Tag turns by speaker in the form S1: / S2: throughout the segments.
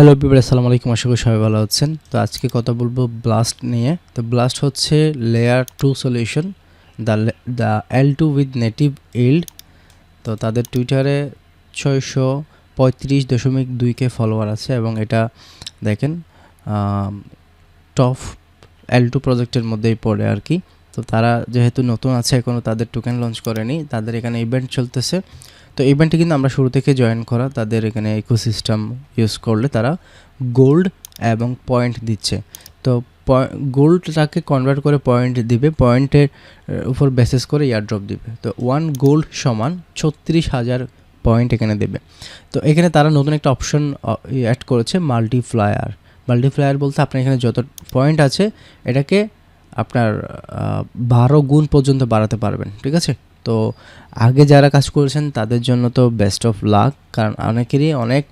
S1: Hello people আসসালামু আলাইকুম, আশা করি সবাই ভালো আছেন। তো আজকে কথা বলব ব্লাস্ট নিয়ে। তো ব্লাস্ট হচ্ছে layer two solution the the L two with native yield তো তাদের টুইটারে ছয়শো পঁয়ত্রিশ দশমিক দুই কে ফলোয়ার আছে এবং এটা দেখেন টপ এল টু প্রজেক্টের মধ্যেই পড়ে আর কি। তো তারা যেহেতু নতুন আছে এখনও তাদের টোকেন লঞ্চ করেনি, তাদের এখানে ইভেন্ট চলতেছে। তো ইভেন্টে কিন্তু আমরা শুরু থেকে জয়েন করা, তাদের এখানে ইকোসিস্টেম ইউজ করলে তারা গোল্ড এবং পয়েন্ট দিচ্ছে। তো গোল্ডটাকে কনভার্ট করে পয়েন্ট দিবে পয়েন্টের উপর বেসিস করে ইয়ারড্রপ দিবে। তো ওয়ান গোল্ড সমান ছত্রিশ হাজার পয়েন্ট এখানে দেবে। তো এখানে তারা নতুন একটা অপশন অ্যাড করেছে মাল্টিফ্লায়ার মাল্টিফ্লায়ার বলতে আপনার এখানে যত পয়েন্ট আছে, এটাকে আপনার বারো গুণ পর্যন্ত বাড়াতে পারবেন, ঠিক আছে? তো আগে যারা কাজ করেছেন, তাদের জন্য তো বেস্ট অফ লাক কারণ অনেকেরই অনেক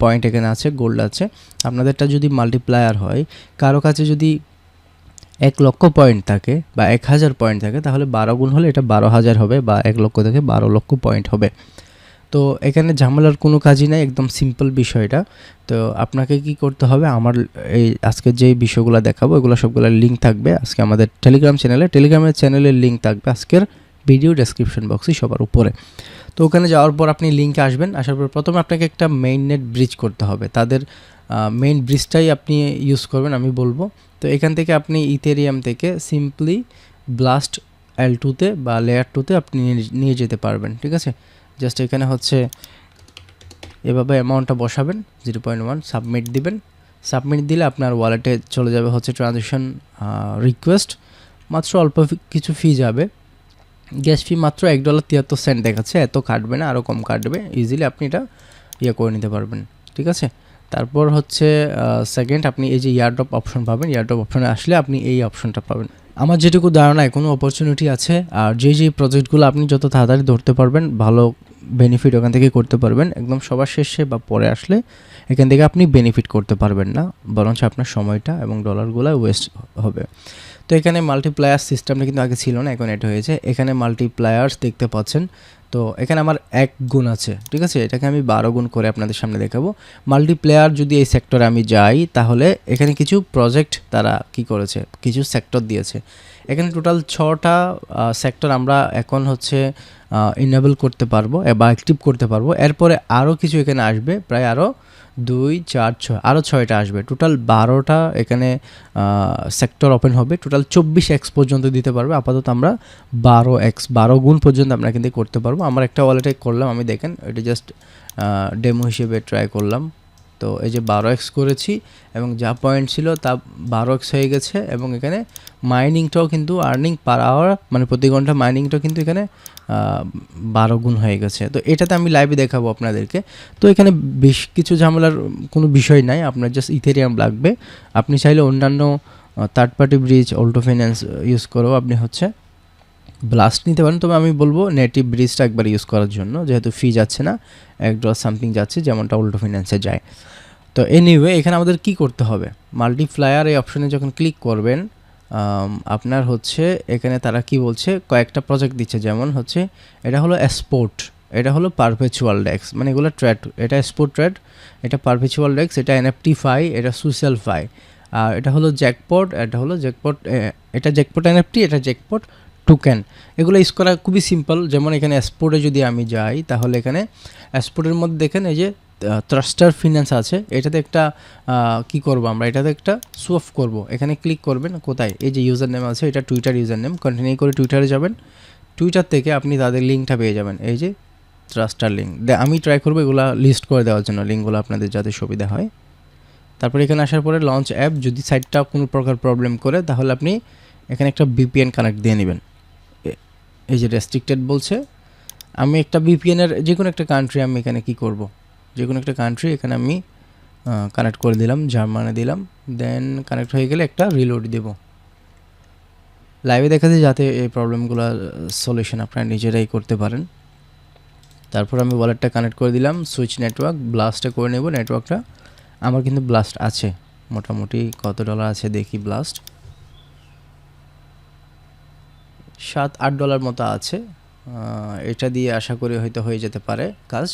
S1: পয়েন্ট এখানে আছে গোল্ড আছে। আপনাদেরটা যদি মাল্টিপ্লায়ার হয়, কারও কাছে যদি এক লক্ষ পয়েন্ট থাকে বা এক হাজার পয়েন্ট থাকে, তাহলে বারো গুণ হলে এটা বারো হাজার হবে বা এক লক্ষ থেকে বারো লক্ষ পয়েন্ট হবে। তো এখানে ঝামেলার কোনো কাজই নাই, একদম সিম্পল বিষয়টা। তো আপনাকে কি করতে হবে, আমার এই আজকে যে বিষয়গুলো দেখাবো, এগুলো সবগুলো লিঙ্ক থাকবে। আজকে আমাদের টেলিগ্রাম চ্যানেলে টেলিগ্রামের চ্যানেলের লিঙ্ক থাকবে আজকের। ভিডিও ডেসক্রিপশন বক্সে সবার উপরে। তো ওখানে যাওয়ার পর আপনি লিঙ্কে আসবেন, আসার পর প্রথমে আপনাকে একটা মেইন নেট ব্রিজ করতে হবে। তাদের মেইন ব্রিজটাই আপনি ইউজ করবেন, আমি বলব। তো এখান থেকে আপনি ইথেরিয়াম থেকে সিম্পলি ব্লাস্ট এল টুতে বা লেয়ার টুতে আপনি নিয়ে যেতে পারবেন, ঠিক আছে? জাস্ট এখানে হচ্ছে এভাবে অ্যামাউন্টটা বসাবেন জিরো পয়েন্ট ওয়ান সাবমিট দিবেন। সাবমিট দিলে আপনার ওয়ালেটে চলে যাবে হচ্ছে ট্রানজ্যাকশন রিকোয়েস্ট মাত্র অল্প কিছু ফি যাবে। গ্যাস ফি মাত্র এক ডলার তিয়াত্তর সেন্ট দেখাচ্ছে। এত কাটবে না আরও কম কাটবে। ইজিলি আপনি এটা ইয়ে করে নিতে পারবেন। ঠিক আছে? তারপর হচ্ছে সেকেন্ড আপনি এই যে ইয়ারড্রপ অপশন পাবেন ইয়ারড্রপ অপশনে আসলে আপনি এই অপশনটা পাবেন। আমার যেটুকু ধারণা এখনও অপরচুনিটি আছে, আর যে যে প্রজেক্টগুলো আপনি যত তাড়াতাড়ি ধরতে পারবেন, ভালো বেনিফিট ওখান থেকে করতে পারবেন, একদম সবার শেষে বা পরে আসলে এখান থেকে আপনি বেনিফিট করতে পারবেন না, বরঞ্চ আপনার সময়টা এবং ডলারগুলো ওয়েস্ট হবে। তো এখানে মাল্টিপ্লায়ার সিস্টেমটা কিন্তু আগে ছিল না, এখন এটা হয়েছে। এখানে মাল্টিপ্লায়ার্স দেখতে পাচ্ছেন। তো এখানে আমার এক গুণ আছে, ঠিক আছে? এটাকে আমি বারো গুণ করে আপনাদের সামনে দেখাবো। মাল্টিপ্লেয়ার যদি এই সেক্টরে আমি যাই, তাহলে এখানে কিছু প্রজেক্ট তারা কি করেছে? কিছু সেক্টর দিয়েছে। এখানে টোটাল ছটা সেক্টর আমরা এখন হচ্ছে ইনেবল করতে পারব, বা অ্যাক্টিভ করতে পারব। এরপরে আরও কিছু এখানে আসবে, প্রায় আরও দুই, চার, ছয় আরও ছয়টা আসবে। টোটাল বারোটা এখানে সেক্টর ওপেন হবে। টোটাল চব্বিশ এক্স পর্যন্ত দিতে পারবে। আপাতত আমরা বারো এক্স বারো গুণ পর্যন্ত আমরা কিন্তু করতে পারব। আমার একটা ওয়ালেটে করলাম, আমি দেখেন, এটা জাস্ট ডেমো হিসেবে ট্রাই করলাম। তো এই যে বারো এক্স করেছি, এবং যা পয়েন্ট ছিল তা বারো এক্স হয়ে গেছে। এবং এখানে মাইনিংটাও কিন্তু আর্নিং পার আওয়ার মানে প্রতি ঘণ্টা মাইনিংটাও কিন্তু এখানে বারো গুণ হয়ে গেছে। তো এটাতে আমি লাইভে দেখাবো আপনাদেরকে। তো এখানে বেশ কিছু ঝামেলার কোনো বিষয় নাই, আপনার জাস্ট ইথেরিয়াম লাগবে। আপনি চাইলে অন্যান্য third party bridge alto finance use করেও আপনি হচ্ছে ব্লাস্ট নিতে পারেন। তবে আমি বলব নেটিভ ব্রিজটা একবার ইউজ করার জন্য, যেহেতু ফি যাচ্ছে না, এক ডলার সামথিং যাচ্ছে, যেমনটা উল্টো ফিন্যান্সে যায়। তো এনিওয়ে এখানে আমাদের কি করতে হবে? মাল্টিফ্লায়ার এই অপশনে যখন ক্লিক করবেন আপনার হচ্ছে এখানে তারা কি বলছে? কয়েকটা প্রজেক্ট দিচ্ছে। যেমন হচ্ছে এটা হলো স্পোর্ট এটা হলো পারপেচুয়াল ডেক্স মানে এগুলো ট্রেড এটা স্পোর্ট ট্রেড এটা পারপেচুয়াল ডেক্স এটা এনএফটি ফাই এটা সোশ্যাল ফাই আর এটা হলো জ্যাকপট এটা হলো জ্যাকপট এটা জ্যাকপট এনএফটি এটা জ্যাকপট টোকেন এগুলো ইউজ করা খুবই সিম্পল যেমন এখানে স্পোর্টে যদি আমি যাই, তাহলে এখানে স্পোর্টের মধ্যে দেখেন এই যে থ্রাস্টার ফিনান্স আছে। এটাতে একটা কি করব আমরা? এটাতে একটা সোফ করব। এখানে ক্লিক করবেন, কোথায়? এই যে ইউজার নেম আছে, এটা টুইটার ইউজার নেম কন্টিনিউ করে টুইটারে যাবেন। টুইটার থেকে আপনি তাদের লিঙ্কটা পেয়ে যাবেন। এই যে ট্রাস্টার লিঙ্ক আমি ট্রাই করব এগুলো লিস্ট করে দেওয়ার জন্য লিঙ্কগুলো আপনাদের যাতে সুবিধা হয়। তারপরে এখানে আসার পরে লঞ্চ অ্যাপ যদি সাইটটা কোনো প্রকার প্রবলেম করে, তাহলে আপনি এখানে একটা বিপিএন কানেক্ট দিয়ে নেবেন। এই যে রেস্ট্রিক্টেড বলছে। আমি একটা বিপিএনের যে কোনো একটা কান্ট্রি আমি এখানে কি করব? যে কোনো একটা কান্ট্রি এখানে আমি কানেক্ট করে দিলাম, জার্মানে দিলাম দেন কানেক্ট হয়ে গেলে একটা রিলোড দেব। লাইভে দেখা যায় যাতে এই প্রবলেমগুলো সলিউশন আপনারা নিজেরাই করতে পারেন। তারপর আমি ওয়ালেটটা কানেক্ট করে দিলাম সুইচ নেটওয়ার্ক ব্লাস্টে করে নেব নেটওয়ার্কটা আমার কিন্তু ব্লাস্ট আছে। মোটামুটি কত ডলার আছে দেখি ব্লাস্ট সাত আট ডলার মতো আছে এটা দিয়ে আশা করি হয়তো হয়ে যেতে পারে কাজ।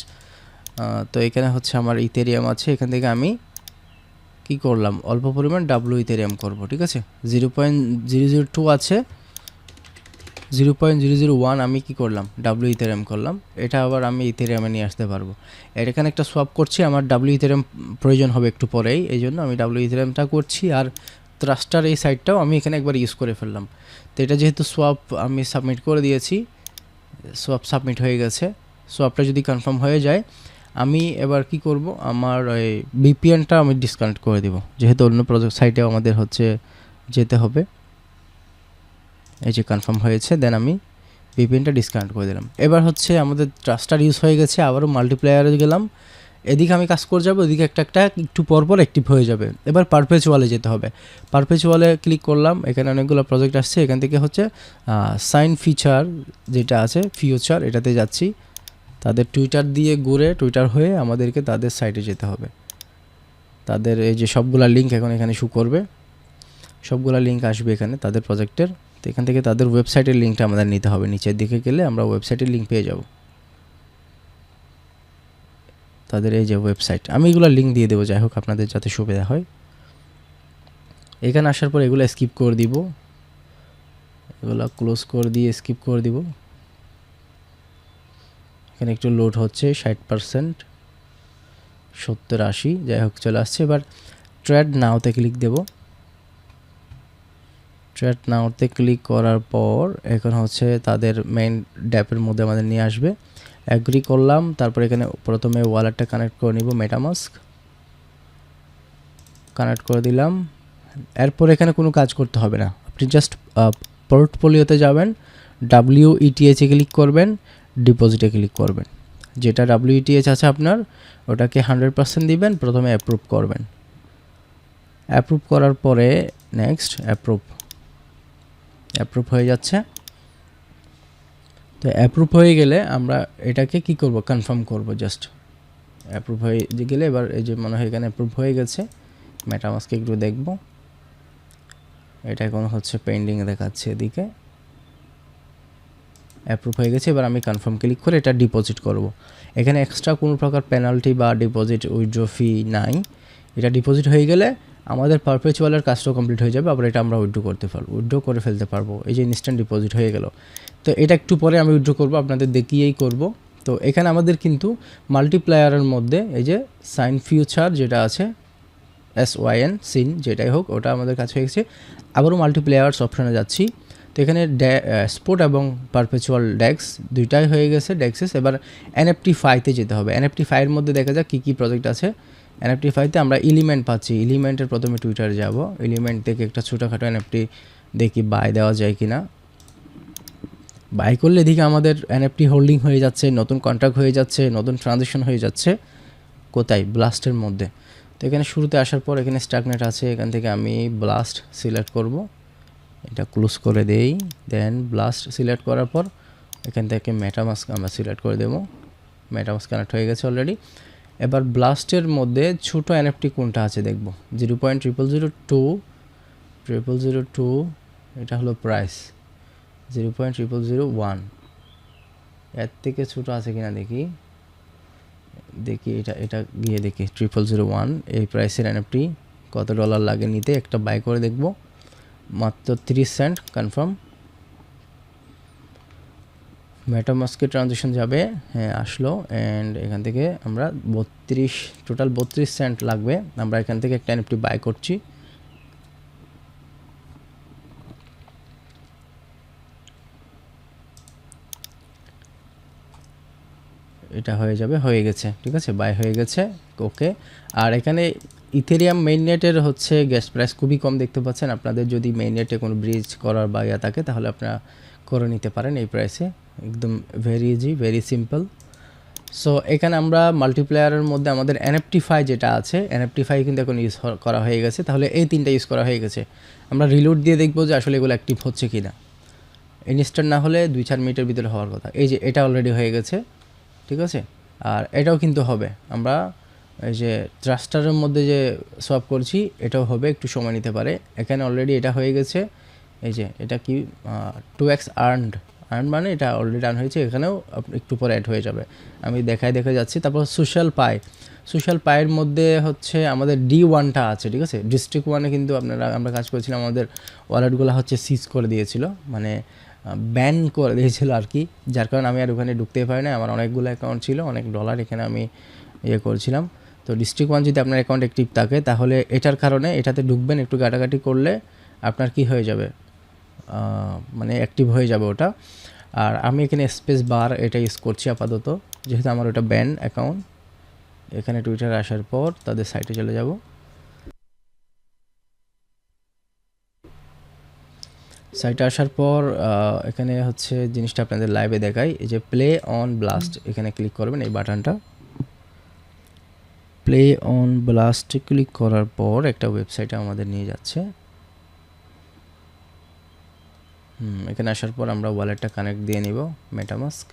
S1: তো এখানে হচ্ছে আমার ইথেরিয়াম আছে, এখান থেকে আমি কী করলাম? অল্প পরিমাণ ডাব্লু ইথেরিয়াম করব, ঠিক আছে? জিরো পয়েন্ট জিরো টু আছে, zero point zero zero one আমি কী করলাম? ডাব্লু ইথেরিয়াম করলাম, এটা আবার আমি ইথেরিয়ামে নিয়ে আসতে পারব। এর এখানে একটা সোয়াপ করছি, আমার ডাব্লু ইথেরিয়াম প্রয়োজন হবে একটু পরেই, এই জন্য আমি ডাব্লু ইথেরিয়ামটা করছি, আর থ্রাস্টার এই সাইডটাও আমি এখানে একবার ইউজ করে ফেললাম। তো এটা যেহেতু সোয়াপ আমি সাবমিট করে দিয়েছি সোয়াপ সাবমিট হয়ে গেছে সোয়াপটা যদি কনফার্ম হয়ে যায় আমি এবার কি করব? আমার ওই বিপিএনটা আমি ডিসকানেক্ট করে দিব। যেহেতু অন্য প্রজেক্ট সাইটেও আমাদের হচ্ছে যেতে হবে। এই যে কনফার্ম হয়েছে দেন আমি ভিপিএনটা ডিসকানেক্ট করে দিলাম। এবার হচ্ছে আমাদের ট্রাস্টার ইউজ হয়ে গেছে, আবারও মাল্টিপ্লেয়ারে গেলাম। এদিকে আমি কাজ করে যাব এদিকে একটা একটা, একটু পর পর অ্যাক্টিভ হয়ে যাবে। এবার পারপেচুয়ালে যেতে হবে। পারপেচুয়ালে ক্লিক করলাম, এখানে অনেকগুলো প্রজেক্ট আসছে। এখান থেকে হচ্ছে সাইন ফিচার যেটা আছে ফিউচার এটাতে যাচ্ছি। তাদের টুইটার দিয়ে ঘুরে টুইটার হয়ে আমাদেরকে তাদের সাইটে যেতে হবে। তাদের এই যে সবগুলা লিঙ্ক এখন এখানে শু করবে। সবগুলা লিঙ্ক আসবে এখানে তাদের প্রজেক্টের তো এখান থেকে তাদের ওয়েবসাইটের লিঙ্কটা আমাদের নিতে হবে। নিচের দিকে গেলে আমরা ওয়েবসাইটের লিঙ্ক পেয়ে যাব। তাদের এই যে ওয়েবসাইট আমি এগুলো লিঙ্ক দিয়ে দেবো, যাই হোক আপনাদের যাতে সুবিধা হয়। এখানে আসার পর এগুলো স্কিপ করে দিব। এগুলো ক্লোজ করে দিয়ে স্কিপ করে দিব। এখানে একটু লোড হচ্ছে ষাট পারসেন্ট সত্তর আশি, যাই হোক চলে আসছে। এবার ট্রেড নাওতে ক্লিক দেব। ট্রেড নাওতে ক্লিক করার পর এখন হচ্ছে তাদের মেইন ড্যাপের মধ্যে আমাদের নিয়ে আসবে। অ্যাগ্রি করলাম, তারপর এখানে প্রথমে ওয়ালেটটা কানেক্ট করে নিব মেটামাস্ক কানেক্ট করে দিলাম। এরপর এখানে কোনো কাজ করতে হবে না। আপনি জাস্ট পোর্টফোলিওতে যাবেন ডাব্লিউ ইটিএচে ক্লিক করবেন। ডিপোজিটে ক্লিক করবেন। যেটা ডাব্লিউটিএচ আছে আপনার, ওটাকে হান্ড্রেড পার্সেন্ট দিবেন, প্রথমে অ্যাপ্রুভ করবেন। অ্যাপ্রুভ করার পরে নেক্সট অ্যাপ্রুভ অ্যাপ্রুভ হয়ে যাচ্ছে। তো অ্যাপ্রুভ হয়ে গেলে আমরা এটাকে কি করব? কনফার্ম করব জাস্ট অ্যাপ্রুভ হয়ে গেলে এবার এই যে মনে হয় এখানে অ্যাপ্রুভ হয়ে গেছে মেটামাসকে একটু দেখব। এটা এখন হচ্ছে পেন্ডিং দেখাচ্ছে এদিকে। অ্যাপ্রুভ হয়ে গেছে, এবার আমি কনফার্ম ক্লিক করে এটা ডিপোজিট করব। এখানে এক্সট্রা কোনো প্রকার পেনাল্টি বা ডিপোজিট উইথড্র ফি নাই। এটা ডিপোজিট হয়ে গেলে আমাদের পারপেচুয়ালের কাজটাও কমপ্লিট হয়ে যাবে, আবার এটা আমরা উইথড্র করতে পারব। উইথড্র করে ফেলতে পারব। এই যে ইনস্ট্যান্ট ডিপোজিট হয়ে গেল। তো এটা একটু পরে আমি উইথড্র করব, আপনাদের দেখিয়েই করব। তো এখানে আমাদের কিন্তু মাল্টিপ্লায়ারের মধ্যে এই যে সাইন ফিউচার যেটা আছে এস ওয়াইএন সিন যেটাই হোক, ওটা আমাদের কাছে হয়ে গেছে। আবারও মাল্টিপ্লেয়ার্স অপশানে যাচ্ছি। তো এখানে স্পোর্ট এবং পারপেচুয়াল ডেক্স দুইটাই হয়ে গেছে ডেক্সেস এবার এনএফটি ফাইতে যেতে হবে। এনএফটি ফাইয়ের মধ্যে দেখা যাক কী কী প্রজেক্ট আছে। এনএফটি ফাইতে আমরা এলিমেন্ট পাচ্ছি। এলিমেন্টের প্রথমে টুইটার যাব। এলিমেন্ট থেকে একটা ছোটোখাটো এনএফটি দেখি বাই দেওয়া যায় কি না বাই করলে এদিকে আমাদের এনএফটি হোল্ডিং হয়ে যাচ্ছে, নতুন কন্ট্রাক্ট হয়ে যাচ্ছে, নতুন ট্রানজেকশন হয়ে যাচ্ছে। কোথায়? ব্লাস্টের মধ্যে। তো এখানে শুরুতে আসার পর এখানে স্টাকনেট আছে। এখান থেকে আমি ব্লাস্ট সিলেক্ট করব। এটা ক্লোজ করে দেই দেন ব্লাস্ট সিলেক্ট করার পর এখান থেকে মেটামাস্ক আমরা সিলেক্ট করে দেবো। মেটামাস্ক কানেক্ট হয়ে গেছে অলরেডি এবার ব্লাস্টের মধ্যে ছোটো এনএফটি কোনটা আছে দেখব? Zero point triple zero two triple zero two এটা হলো price zero point triple zero ওয়ানের থেকে ছোটো আছে কিনা দেখি? দেখি এটা এটা গিয়ে দেখি। ট্রিপল জিরো ওয়ান এই প্রাইসের এনএফটি কত ডলার লাগে নিতে, একটা বাই করে দেখব। মাত্র তিরিশ সেন্ট কনফার্ম মেটামাস্কে ট্রানজেকশন যাবে হ্যাঁ আসলো অ্যান্ড এখান থেকে আমরা বত্রিশ টোটাল বত্রিশ সেন্ট লাগবে। আমরা এখান থেকে একটা এনএফটি বাই করছি। এটা হয়ে যাবে, হয়ে গেছে, ঠিক আছে? বাই হয়ে গেছে ওকে আর এখানে ইথেরিয়াম মেইন নেটের হচ্ছে গ্যাস প্রাইস খুবই কম দেখতে পাচ্ছেন। আপনাদের যদি মেইন নেটে কোনো ব্রিজ করার বা ইয়া থাকে, তাহলে আপনারা করে নিতে পারেন এই প্রাইসে। একদম very easy very simple so এখানে আমরা মাল্টিপ্লেয়ারের মধ্যে আমাদের এনএফটিফাই যেটা আছে এনএফটিফাই কিন্তু এখন ইউজ করা হয়ে গেছে। তাহলে এই তিনটা ইউজ করা হয়ে গেছে। আমরা রিলোড দিয়ে দেখব যে আসলে এগুলো অ্যাক্টিভ হচ্ছে কি না ইনস্ট্যান্ট না হলে দুই চার মিনিটের ভিতরে হওয়ার কথা। এই যে এটা অলরেডি হয়ে গেছে, ঠিক আছে? আর এটাও কিন্তু হবে। আমরা যে ট্রাস্টারের মধ্যে যে সোয়াপ করছি, এটাও হবে, একটু সময় নিতে পারে। এখানে অলরেডি এটা হয়ে গেছে। এই যে, এটা কি? টু এক্স আর্নড আর্ন মানে এটা অলরেডি আর্ন হয়েছে, এখানেও একটু পরে অ্যাড হয়ে যাবে। আমি দেখাই দেখে যাচ্ছি। তারপর সোশ্যাল পাই সোশ্যাল পায়ের মধ্যে হচ্ছে আমাদের ডি ওয়ানটা আছে, ঠিক আছে? ডিস্ট্রিক্ট ওয়ানে কিন্তু আপনারা, আমরা কাজ করেছিলাম, আমাদের ওয়ালেটগুলো হচ্ছে সিজ করে দিয়েছিল। মানে ব্যান করে দিয়েছিল আর কি। যার কারণে আমি আর ওখানে ঢুকতেই পারি না আমার অনেকগুলো অ্যাকাউন্ট ছিল, অনেক ডলার এখানে আমি ইয়ে করেছিলাম। তো ডিস্ট্রিক্ট ওয়ান যদি আপনার অ্যাকাউন্ট অ্যাক্টিভ থাকে, তাহলে এটার কারণে এটাতে ঢুকবেন, একটু কাটাকাটি করলে আপনার কি হয়ে যাবে? মানে অ্যাক্টিভ হয়ে যাবে ওটা। আর আমি এখানে স্পেস বার এটা ইউজ করছি আপাতত, যেহেতু আমার ওটা ব্যান অ্যাকাউন্ট এখানে টুইটার আসার পর তাদের সাইটে চলে যাব। সাইটে আসার পর এখানে হচ্ছে জিনিসটা আপনাদের লাইভে দেখাই, এই যে প্লে অন ব্লাস্ট এখানে ক্লিক করবেন এই বাটনটা প্লে অন ব্লাস্ট ক্লিক করার পর একটা ওয়েবসাইটে আমাদের নিয়ে যাচ্ছে। হুম, এখানে আসার পর আমরা ওয়ালেটটা কানেক্ট দিয়ে নিব মেটামাস্ক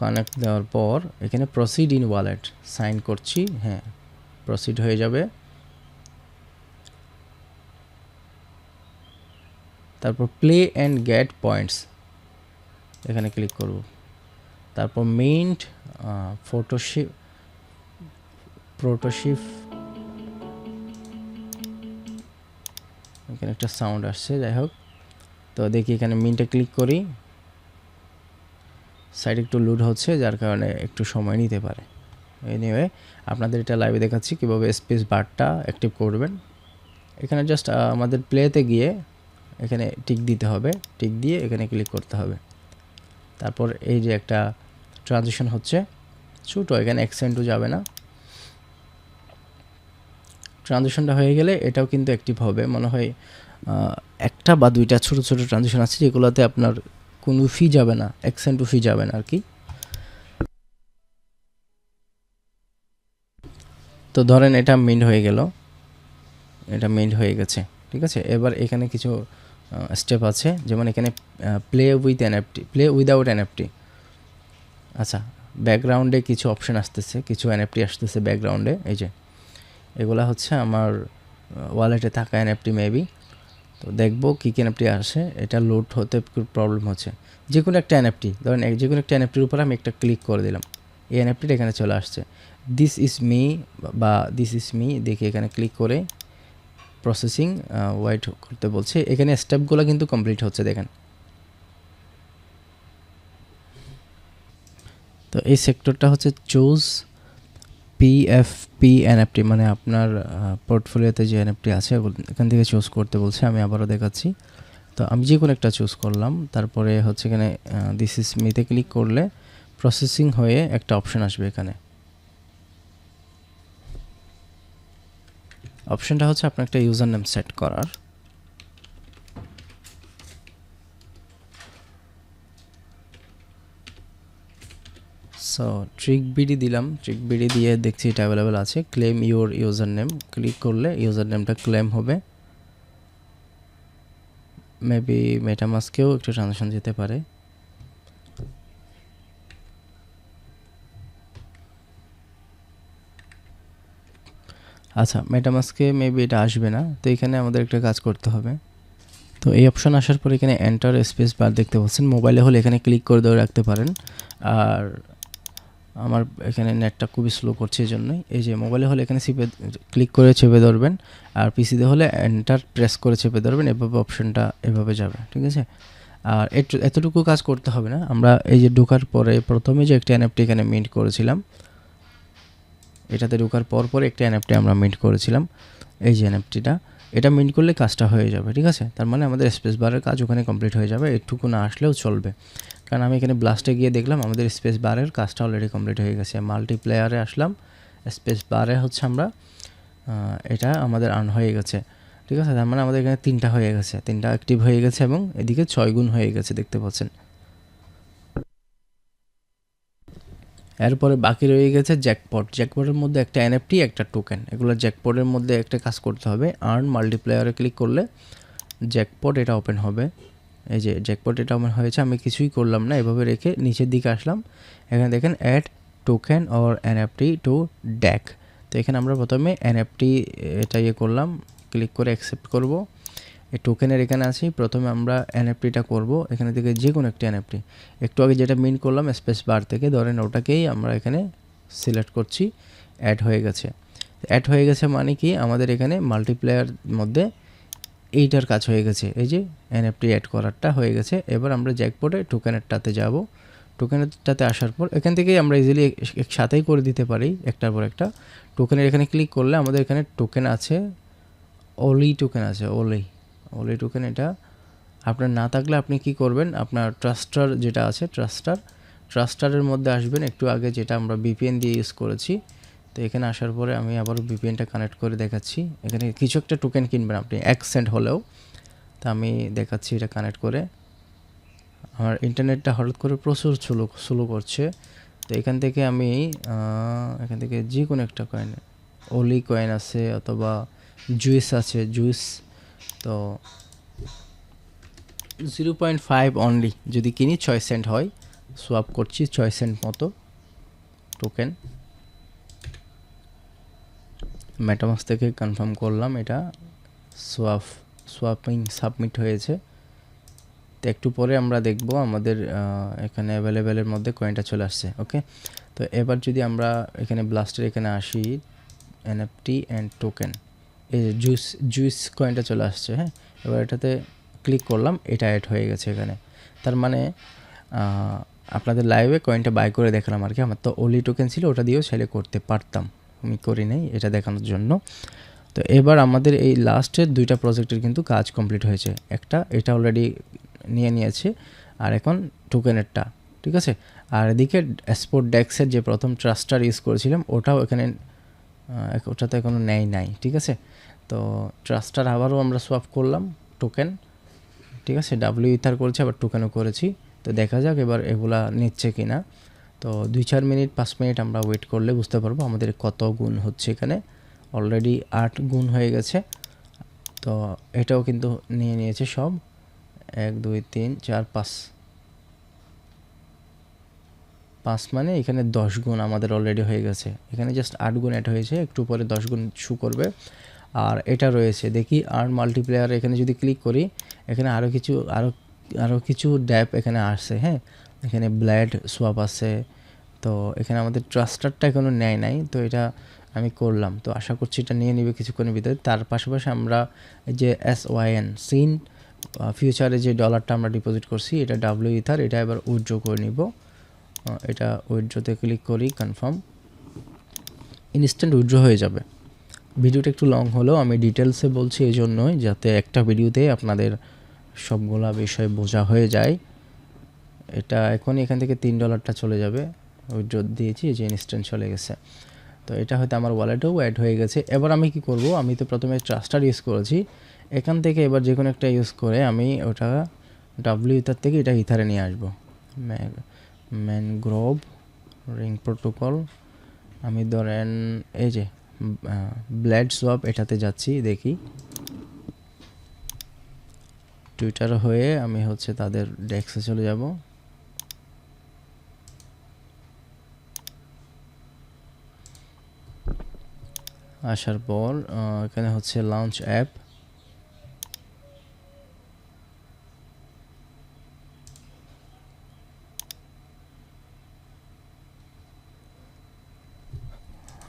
S1: কানেক্ট দেওয়ার পর এখানে প্রসিড ইন ওয়ালেট সাইন করছি হ্যাঁ প্রসিড হয়ে যাবে। তারপর প্লে অ্যান্ড গেট পয়েন্টস এখানে ক্লিক করব। তারপর মেইন্ট ফটোশিপ, প্রোটোশিপ। এখানে একটা সাউন্ড আসছে, যাই হোক। তো দেখি এখানে মিনটে ক্লিক করি। সাইড একটু লুড হচ্ছে, যার কারণে একটু সময় নিতে পারে। এনিওয়ে আপনাদের এটা লাইভে দেখাচ্ছি কীভাবে স্পেস বারটা অ্যাক্টিভ করবেন। এখানে জাস্ট আমাদের প্লেতে গিয়ে এখানে টিক দিতে হবে। টিক দিয়ে এখানে ক্লিক করতে হবে। তারপর এই যে একটা ট্রানজিশন হচ্ছে। ছোটো এখানে অ্যাক্সেন্টও যাবে না। ট্রানজিশনটা হয়ে গেলে এটাও কিন্তু অ্যাক্টিভ হবে। মনে হয় একটা বা দুইটা ছোট ছোট ট্রানজিশন আছে যেগুলোতে আপনার কোনো ফি যাবে না। অ্যাক্সেন্টও ফি যাবে না আর কি তো ধরেন এটা মিন্ট হয়ে গেল। এটা মিন্ট হয়ে গেছে। ঠিক আছে? এবার এখানে কিছু স্টেপ আছে। যেমন এখানে play with NFT play without NFT আচ্ছা ব্যাকগ্রাউন্ডে কিছু অপশন আসতেছে, কিছু এনএফটি আসতেছে ব্যাকগ্রাউন্ডে এই যে, এগুলা হচ্ছে আমার ওয়ালেটে থাকা এনএফটি মেবি তো দেখব কী কী এনএফটি আসে, এটা লোড হতে প্রবলেম হচ্ছে। যে কোনো একটা এনএফটি ধরেন যে কোনো একটা এনএফটির উপর আমি একটা ক্লিক করে দিলাম, এই এনএফটিটা এখানে চলে আসছে। দিস ইজ মি বা দিস ইজ মি দেখে এখানে ক্লিক করে প্রসেসিং ওয়াইট করতে বলছে। এখানে স্টেপগুলো কিন্তু কমপ্লিট হচ্ছে, দেখেন। তো এই সেক্টরটা হচ্ছে চুজ পিএফপি এনএফটি মানে আপনার পোর্টফোলিওতে যে এনএফটি আছে এখান থেকে চুজ করতে বলছে, আমি আবারও দেখাচ্ছি। তো আমি যে কোনো একটা চুজ করলাম, তারপরে হচ্ছে এখানে দিস ইজ মিতে ক্লিক করলে প্রসেসিং হয়ে একটা অপশন আসবে এখানে। অপশনটা হচ্ছে আপনার একটা ইউজার নেম সেট করার। সো ট্রিক বিডি দিলাম। ট্রিক বিডি দিয়ে দেখছি এটা অ্যাভেলেবেল আছে। Claim your user name click করলে ইউজার নেমটা ক্লেম হবে। মেবি মেটামাস্কেও একটু ট্রানজাকশন যেতে পারে। আচ্ছা মেটামাস্কে মেবি এটা আসবে না। তো এখানে আমাদের একটা কাজ করতে হবে। তো এই অপশন আসার পর এখানে এন্টার স্পেস বার দেখতে পাচ্ছেন। মোবাইলে হলে এখানে ক্লিক করে ধরে রাখতে পারেন। আর আমার এখানে নেটটা খুবই স্লো করছে এই জন্যই এই যে মোবাইলে হলে এখানে চিপে ক্লিক করে চেপে ধরবেন, আর পিসিতে হলে এন্টার প্রেস করে চেপে ধরবেন, এভাবে অপশনটা এভাবে যাবে, ঠিক আছে? আর এতটুকু কাজ করতে হবে না। আমরা এই যে ঢোকার পরে প্রথমে যে একটা এনএফটি এখানে মিন্ট করেছিলাম, এটাতে ঢোকার পর পর একটা এনএফটি আমরা মিন্ট করেছিলাম, এই যে এনএফটিটা এটা মিন্ট করলে কাজটা হয়ে যাবে, ঠিক আছে? তার মানে আমাদের স্পেস বারের কাজ ওখানে কমপ্লিট হয়ে যাবে, এটুকু না আসলেও চলবে। কারণ আমি এখানে ব্লাস্টে গিয়ে দেখলাম আমাদের স্পেস বারের কাজটা অলরেডি কমপ্লিট হয়ে গেছে। মাল্টিপ্লেয়ারে আসলাম স্পেস বারে হচ্ছে আমরা এটা আমাদের আর্ন হয়ে গেছে। ঠিক আছে? তার মানে আমাদের এখানে তিনটা হয়ে গেছে। তিনটা অ্যাক্টিভ হয়ে গেছে এবং এদিকে ছয় গুণ হয়ে গেছে দেখতে পাচ্ছেন। এরপরে বাকি রয়ে গেছে জ্যাকপট জ্যাকপটের মধ্যে একটা এনএফটি একটা টোকেন এগুলো জ্যাকপটের মধ্যে একটা কাজ করতে হবে। আর্ন মাল্টিপ্লেয়ারে ক্লিক করলে জ্যাকপট এটা ওপেন হবে। এই যে জ্যাকপট এটা আমার হয়েছে, আমি কিছুই করলাম না, এভাবে রেখে নিচের দিকে আসলাম। এখানে দেখেন add token or NFT to DAC তো এখানে আমরা প্রথমে এনএফটি এটা ইয়ে করলাম ক্লিক করে অ্যাকসেপ্ট করব। এই টোকেনের এখানে আছি, প্রথমে আমরা এনএফটিটা করব, এখানে থেকে যে কোনো একটা এনএফটি একটু আগে যেটা মিন করলাম স্পেস বার থেকে, ধরেন ওটাকেই আমরা এখানে সিলেক্ট করছি অ্যাড হয়ে গেছে। অ্যাড হয়ে গেছে মানে কি, আমাদের এখানে মাল্টিপ্লেয়ার মধ্যে এইটার কাজ হয়ে গেছে। এই যে এনএফটি অ্যাড করারটা হয়ে গেছে। এবার আমরা জ্যাকপটে টোকেনেরটাতে যাব। টোকেনেরটাতে আসার পর এখান থেকেই আমরা ইজিলি একসাথেই করে দিতে পারি একটার পর একটা। টোকেনের এখানে ক্লিক করলে আমাদের এখানে টোকেন আছে। ওলি টোকেন আছে ওলি ওলি টোকেন এটা আপনার না থাকলে আপনি কি করবেন? আপনার ট্রাস্টার যেটা আছে ট্রাস্টার ট্রাস্টারের মধ্যে আসবেন। একটু আগে যেটা আমরা বিপিএন দিয়ে ইউজ করেছি। তো এখানে আসার পরে আমি আবার বিপিএনটা কানেক্ট করে দেখাচ্ছি। এখানে কিছু একটা টোকেন কিনবেন আপনি, এক সেন্ট হলেও। তো আমি দেখাচ্ছি এটা কানেক্ট করে। আমার ইন্টারনেটটা হঠাৎ করে প্রচুর স্লো স্লো করছে। তো এখান থেকে আমি এখান থেকে যে কোনো একটা কয়েন ওলি কয়েন আছে অথবা জুইস আছে জুইস তো জিরো পয়েন্ট ফাইভ অনলি যদি কিনি ছয় সেন্ট হয় সোয়াপ করছি ছয় সেন্ট মতো টোকেন মেটামাস থেকে কনফার্ম করলাম এটা। সোয়াপ সোয়াপিং সাবমিট হয়েছে। তো একটু পরে আমরা দেখব আমাদের এখানে অ্যাভেলেবেলের মধ্যে কয়েনটা চলে আসছে ওকে তো এবার যদি আমরা এখানে ব্লাস্টের এখানে আসি এনএফটি অ্যান্ড টোকেন এই যে জুইস জুইস কয়েনটা চলে আসছে হ্যাঁ? এবার এটাতে ক্লিক করলাম, এটা অ্যাড হয়ে গেছে এখানে। তার মানে আপনাদের লাইভে কয়েনটা বাই করে দেখালাম আর কি। আমার তো ওলি টোকেন ছিল, ওটা দিয়েও ছেলে করতে পারতাম। আমি করি নাই, এটা দেখানোর জন্য। তো এবার আমাদের এই লাস্টের দুইটা প্রজেক্টের কিন্তু কাজ কমপ্লিট হয়েছে। একটা, এটা অলরেডি নিয়ে নিয়েছে, আর এখন টোকেনেরটা ঠিক আছে? আর এদিকে স্পোর্ট ডেক্সের যে প্রথম ট্রাস্টার ইউজ করেছিলাম, ওটাও এখানে এক- ওটাতে এখনও নেই নাই, ঠিক আছে? তো ট্রাস্টার আবারও আমরা সোয়াপ করলাম টোকেন ঠিক আছে? ডাব্লিউ ইথার করেছি, আবার টোকেনও করেছি। তো দেখা যাক এবার এগুলা নিচ্ছে কি না তো দুই চার মিনিট, পাঁচ মিনিট আমরা ওয়েট করলে বুঝতে পারব আমাদের কত গুণ হচ্ছে এখানে। অলরেডি আট গুণ হয়ে গেছে। তো এটাও কিন্তু নিয়ে নিয়েছে সব। এক, দুই, তিন, চার, পাঁচ। পাঁচ মানে এখানে দশ গুণ আমাদের অলরেডি হয়ে গেছে। এখানে জাস্ট আট গুণ এটা হয়েছে, একটু পরে দশ গুণ শু করবে। আর এটা রয়েছে, দেখি আর মাল্টিপ্লেয়ার এখানে যদি ক্লিক করি, এখানে আরও কিছু আরও আরও কিছু ড্যাপ এখানে আসছে হ্যাঁ? এখানে ব্ল্যাড সোয়াপ আছে, তো এখানে আমাদের ট্রাস্টারটা এখনও নেয় নাই, তো এটা আমি করলাম। তো আশা করছি এটা নিয়ে নেবে কিছুক্ষণের ভিতরে। তার পাশাপাশি আমরা যে এস ওয়াইএন সিন ফিউচারে যে ডলারটা আমরা ডিপোজিট করছি, এটা ডাব্লিউ ইথার এটা এবার উইথড্র করে নিব। এটা উইথড্রোতে ক্লিক করি কনফার্ম ইনস্ট্যান্ট উইথড্র হয়ে যাবে। ভিডিওটা একটু লং হলেও আমি ডিটেলসে বলছি এই জন্যই যাতে একটা ভিডিওতে আপনাদের সবগুলা বিষয় বোঝা হয়ে যায়। এটা এখনই এখান থেকে তিন ডলারটা চলে যাবে। উইথড্র দিয়েছি যে ইনস্ট্যান্ট চলে গেছে। তো এটা হয়তো আমার ওয়ালেটেও অ্যাড হয়ে গেছে। এবার আমি কি করব? আমি তো প্রথমে ট্রাস্টার ইউজ করেছি। এখান থেকে এবার যে কোনো একটা ইউজ করে আমি ওটা ডাব্লিউ ইথার থেকে এটা ইথারে নিয়ে আসব। ম্যানগ্রোভ রিং প্রোটোকল আমি ধরেন এই যে ব্ল্যাড সোয়াপ এটাতে যাচ্ছি, দেখি। টুইটার হয়ে আমি হচ্ছে তাদের ডেস্কে চলে যাব। আসার পর এখানে হচ্ছে লঞ্চ অ্যাপ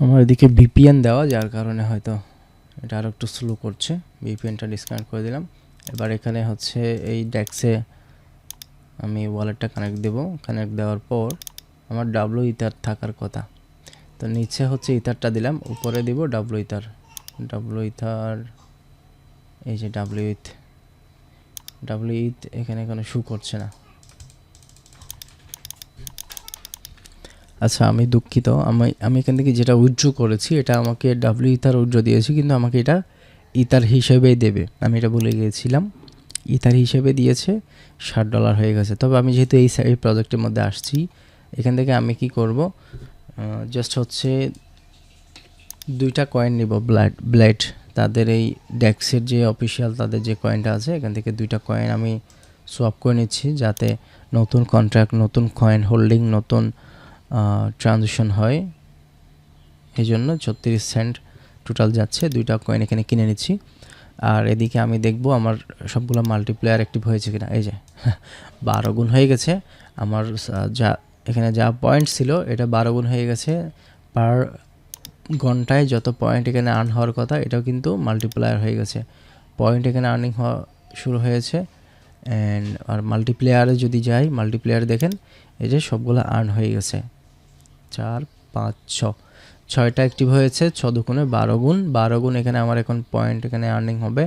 S1: আমার এদিকে ভিপিএন দেওয়া, যার কারণে হয়তো এটা আরও একটু স্লো করছে। ভিপিএনটা ডিসকানেক্ট করে দিলাম। এবার এখানে হচ্ছে এই ডেক্সে আমি ওয়ালেটটা কানেক্ট দেব। কানেক্ট দেওয়ার পর, আমার ডাব্লু ইথার থাকার কথা। তো নিচে হচ্ছে ইথারটা দিলাম, উপরে দিব ডাব্লু ইথার। ডাব্লু ইথার, এই যে ডাব্লু ইথ। ডাব্লু ইথ এখানে কোনো শু করছে না। আচ্ছা আমি দুঃখিত। আমি আমি এখান থেকে যেটা উইথড্র করেছি, এটা আমাকে ডাব্লিউ ইথার উইথড্র দিয়েছি, কিন্তু আমাকে এটা ইথার হিসেবেই দেবে। আমি এটা বলে গিয়েছিলাম। ইথার হিসেবে দিয়েছে, ষাট ডলার হয়ে গেছে। তবে আমি যেহেতু এই এই প্রজেক্টের মধ্যে আসছি, এখান থেকে আমি কি করব? জাস্ট হচ্ছে দুইটা কয়েন নিব ব্লাড ব্লেড তাদের এই ডেক্সের যে অফিসিয়াল তাদের যে কয়েনটা আছে, এখান থেকে দুইটা কয়েন আমি সোয়াপ করে নিচ্ছি যাতে নতুন কন্ট্রাক্ট নতুন কয়েন হোল্ডিং নতুন ট্রানজেকশন হয়। এই জন্য ছত্রিশ সেন্ট টোটাল যাচ্ছে, দুইটা কয়েন এখানে কিনে নিচ্ছি। আর এদিকে আমি দেখব আমার সবগুলো মাল্টিপ্লেয়ার অ্যাক্টিভ হয়েছে কিনা। এই যে, বারো গুণ হয়ে গেছে। আমার যা এখানে যা পয়েন্ট ছিল, এটা বারো গুণ হয়ে গেছে পার ঘন্টায় যত পয়েন্ট এখানে আর্ন হওয়ার কথা, এটাও কিন্তু মাল্টিপ্লায়ার হয়ে গেছে। পয়েন্ট এখানে আর্নিং হওয়া শুরু হয়েছে অ্যান্ড আর মাল্টিপ্লেয়ারে যদি যাই মাল্টিপ্লেয়ার দেখেন, এই যে সবগুলো আর্ন হয়ে গেছে। চার, পাঁচ, ছ। ছয়টা অ্যাক্টিভ হয়েছে, ছ দুগুণে বারো গুণ। বারো গুণ এখানে আমার এখন পয়েন্ট এখানে আর্নিং হবে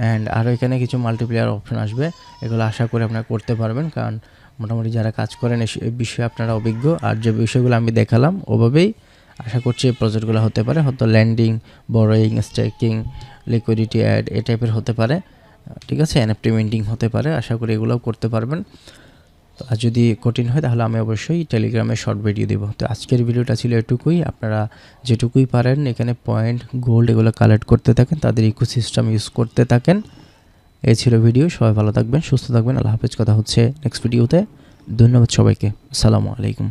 S1: অ্যান্ড আরও এখানে কিছু মাল্টিপ্লেয়ার অপশন আসবে। এগুলো আশা করে আপনারা করতে পারবেন, কারণ মোটামুটি যারা কাজ করেন এই বিষয়ে আপনারা অভিজ্ঞ। আর যে বিষয়গুলো আমি দেখালাম ওভাবেই আশা করছি এই প্রজেক্টগুলো হতে পারে। হয়তো lending borrowing staking liquidity add এ টাইপের হতে পারে। ঠিক আছে? এনএফটি মিন্টিং হতে পারে। আশা করি এগুলোও করতে পারবেন। তো আর যদি কঠিন হয় তাহলে আমি অবশ্যই টেলিগ্রামে শর্ট ভিডিও দেবো। তো আজকের ভিডিওটা ছিল এটুকুই। আপনারা যেটুকুই পারেন এখানে পয়েন্ট গোল্ড এগুলো কালেক্ট করতে থাকেন। তাদের ইকোসিস্টেম ইউজ করতে থাকেন। এই ছিল ভিডিও, সবাই ভালো থাকবেন, সুস্থ থাকবেন, আল্লাহ হাফেজ, কথা হচ্ছে নেক্সট ভিডিওতে ধন্যবাদ সবাইকে, আসসালামু আলাইকুম।